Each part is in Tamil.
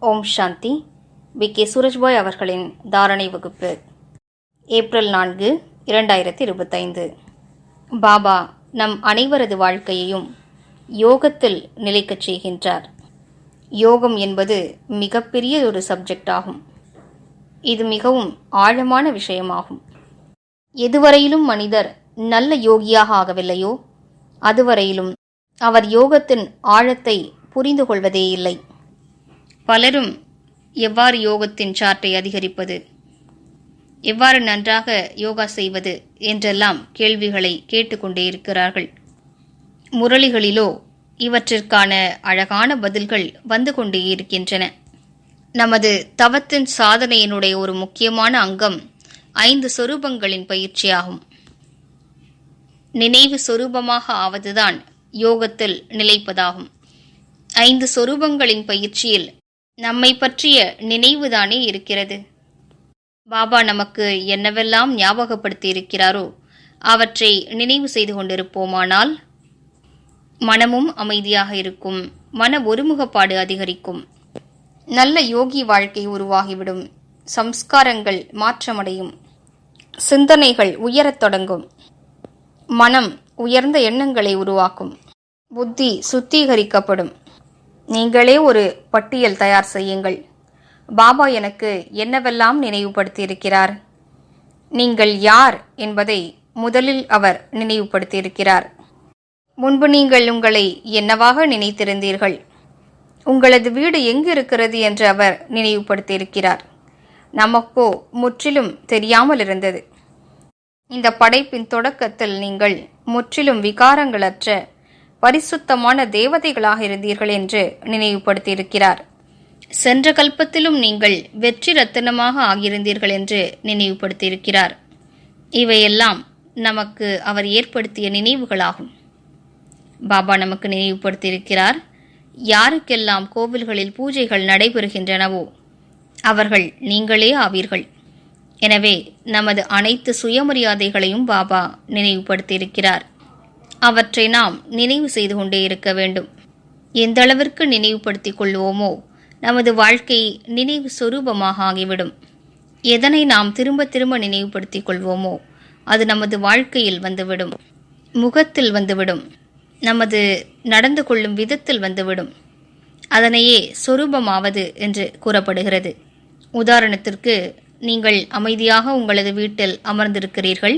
Om Shanti. We. K. Surajbhai அவர்களின் தாரணை வகுப்பு. ஏப்ரல் நான்கு இரண்டாயிரத்தி இருபத்தைந்து பாபா நம் அனைவரது வாழ்க்கையையும் யோகத்தில் நிலைக்கச் செய்கின்றார். யோகம் என்பது மிகப்பெரிய ஒரு சப்ஜெக்ட் ஆகும். இது மிகவும் ஆழமான விஷயமாகும். எதுவரையிலும் மனிதர் நல்ல யோகியாக ஆகவில்லையோ? அதுவரையிலும் அவர் யோகத்தின் ஆழத்தை புரிந்து கொள்வதே இல்லை. பலரும் எவ்வாறு யோகத்தின் சார்ட்டை அதிகரிப்பது? எவ்வாறு நன்றாக யோகா செய்வது? என்றெல்லாம் கேள்விகளை கேட்டுக்கொண்டே இருக்கிறார்கள். முரளிகளிலோ இவற்றிற்கான அழகான பதில்கள் வந்து கொண்டே இருக்கின்றன. நமது தவத்தின் சாதனையினுடைய ஒரு முக்கியமான அங்கம் ஐந்து சொரூபங்களின் பயிற்சியாகும். நினைவு சொரூபமாக ஆவதுதான் யோகத்தில் நிலைப்பதாகும். ஐந்து சொரூபங்களின் பயிற்சியில் நம்மை பற்றிய நினைவுதானே இருக்கிறது? பாபா நமக்கு என்னவெல்லாம் ஞாபகப்படுத்தி இருக்கிறாரோ அவற்றை நினைவு செய்து கொண்டிருப்போமானால் மனமும் அமைதியாக இருக்கும் மன ஒருமுகப்பாடு அதிகரிக்கும். நல்ல யோகி வாழ்க்கை உருவாகிவிடும். சம்ஸ்காரங்கள் மாற்றமடையும். சிந்தனைகள் உயரத் தொடங்கும். மனம் உயர்ந்த எண்ணங்களை உருவாக்கும். புத்தி சுத்திகரிக்கப்படும். நீங்களே ஒரு பட்டியல் தயார் செய்யுங்கள். பாபா எனக்கு என்னவெல்லாம் நினைவுபடுத்தியிருக்கிறார்? நீங்கள் யார் என்பதை முதலில் அவர் நினைவுபடுத்தியிருக்கிறார். முன்பு நீங்கள் உங்களை என்னவாக நினைத்திருந்தீர்கள்? உங்களது வீடு எங்கு இருக்கிறது என்று அவர் நினைவுபடுத்தியிருக்கிறார். நமக்கோ முற்றிலும் தெரியாமல் இருந்தது. இந்த படைப்பின் தொடக்கத்தில் நீங்கள் முற்றிலும் விகாரங்களற்ற பரிசுத்தமான தேவதைகளாக இருந்தீர்கள் என்று நினைவுபடுத்தியிருக்கிறார். சென்ற கல்பத்திலும் நீங்கள் வெற்றி ரத்தினமாக ஆகியிருந்தீர்கள் என்று நினைவுபடுத்தியிருக்கிறார். இவையெல்லாம் நமக்கு அவர் ஏற்படுத்திய நினைவுகளாகும். பாபா நமக்கு நினைவுபடுத்தியிருக்கிறார் யாருக்கெல்லாம் கோவில்களில் பூஜைகள் நடைபெறுகின்றனவோ அவர்கள் நீங்களே ஆவீர்கள். எனவே நமது அனைத்து சுயமரியாதைகளையும் பாபா நினைவுபடுத்தியிருக்கிறார். அவற்றை நாம் நினைவு செய்து கொண்டே இருக்க வேண்டும். எந்த அளவிற்கு நினைவுபடுத்திக் கொள்வோமோ நமது வாழ்க்கை நினைவு சொரூபமாக ஆகிவிடும். எதனை நாம் திரும்ப திரும்ப நினைவுபடுத்திக் கொள்வோமோ அது நமது வாழ்க்கையில் வந்துவிடும். முகத்தில் வந்துவிடும். நமது நடந்து கொள்ளும் விதத்தில் வந்துவிடும். அதனையே சொரூபமாவது என்று கூறப்படுகிறது. உதாரணத்திற்கு நீங்கள் அமைதியாக உங்களது வீட்டில் அமர்ந்திருக்கிறீர்கள்.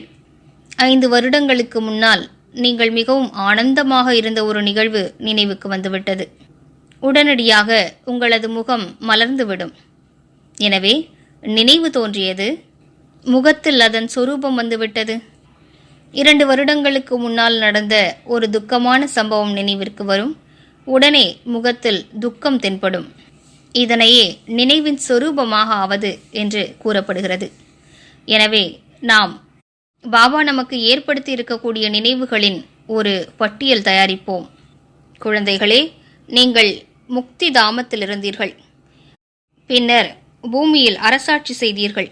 ஐந்து வருடங்களுக்கு முன்னால் நீங்கள் மிகவும் ஆனந்தமாக இருந்த ஒரு நிகழ்வு நினைவுக்கு வந்துவிட்டது. உடனடியாக உங்களது முகம் மலர்ந்துவிடும். எனவே நினைவு தோன்றியது. முகத்தில் அதன் சொரூபம் வந்துவிட்டது. இரண்டு வருடங்களுக்கு முன்னால் நடந்த ஒரு துக்கமான சம்பவம் நினைவிற்கு வரும். உடனே முகத்தில் துக்கம் தென்படும். இதனையே நினைவின் சொரூபமாக ஆவது என்று கூறப்படுகிறது. எனவே நாம் பாபா நமக்கு ஏற்படுத்தி இருக்கக்கூடிய நினைவுகளின் ஒரு பட்டியல் தயாரிப்போம். குழந்தைகளே நீங்கள் முக்தி தாமத்தில் இருந்தீர்கள் பின்னர் பூமியில் அரசாட்சி செய்தீர்கள்.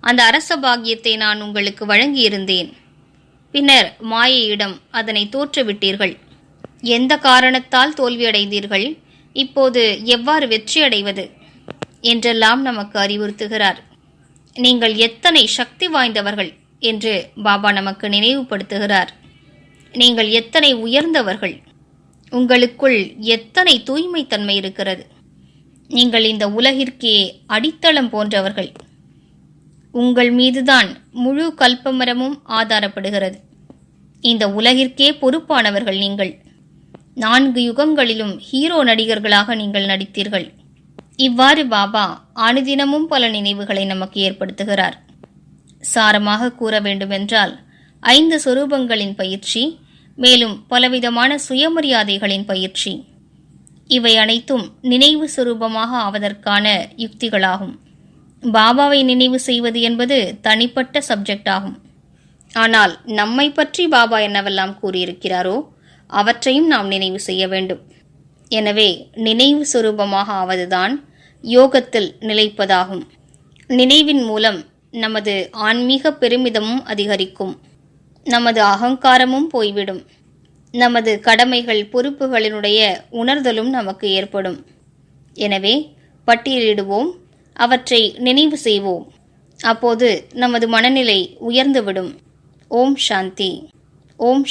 அந்த அரச பாகியத்தை நான் உங்களுக்கு வழங்கியிருந்தேன். பின்னர் மாயையிடம் அதனை தோற்றுவிட்டீர்கள். எந்த காரணத்தால் தோல்வியடைந்தீர்கள்? இப்போது எவ்வாறு வெற்றியடைவது? என்றெல்லாம் நமக்கு அறிவுறுத்துகிறார். நீங்கள் எத்தனை சக்தி வாய்ந்தவர்கள்? என்று பாபா நமக்கு நினைவுபடுத்துகிறார். நீங்கள் எத்தனை உயர்ந்தவர்கள் உங்களுக்குள் எத்தனை தூய்மைத்தன்மை இருக்கிறது. நீங்கள் இந்த உலகிற்கே அடித்தளம் போன்றவர்கள். உங்கள் மீதுதான் முழு கல்பமரமும் ஆதாரப்படுகிறது. இந்த உலகிற்கே பொறுப்பானவர்கள் நீங்கள். நான்கு யுகங்களிலும் ஹீரோ நடிகர்களாக நீங்கள் நடித்தீர்கள். இவ்வாறு பாபா அனுதினமும் பல நினைவுகளை நமக்கு ஏற்படுத்துகிறார். சாரமாக கூற வேண்டுமென்றால் ஐந்து சொரூபங்களின் பயிற்சி மேலும் பலவிதமான சுயமரியாதைகளின் பயிற்சி. இவை அனைத்தும் நினைவு சுரூபமாக ஆவதற்கான யுக்திகளாகும். பாபாவை நினைவு செய்வது என்பது தனிப்பட்ட சப்ஜெக்ட் ஆகும். ஆனால் நம்மை பற்றி பாபா என்னவெல்லாம் கூறியிருக்கிறாரோ அவற்றையும் நாம் நினைவு செய்ய வேண்டும். எனவே நினைவு சுரூபமாக ஆவதுதான் யோகத்தில் நிலைப்பதாகும். நினைவின் மூலம் நமது ஆன்மீக பெருமிதமும் அதிகரிக்கும். நமது அகங்காரமும் போய்விடும். நமது கடமைகள் பொறுப்புகளினுடைய உணர்தலும் நமக்கு ஏற்படும். எனவே பட்டியலிடுவோம் அவற்றை நினைவு செய்வோம். அப்போது நமது மனநிலை உயர்ந்துவிடும். ஓம் சாந்தி. ஓம்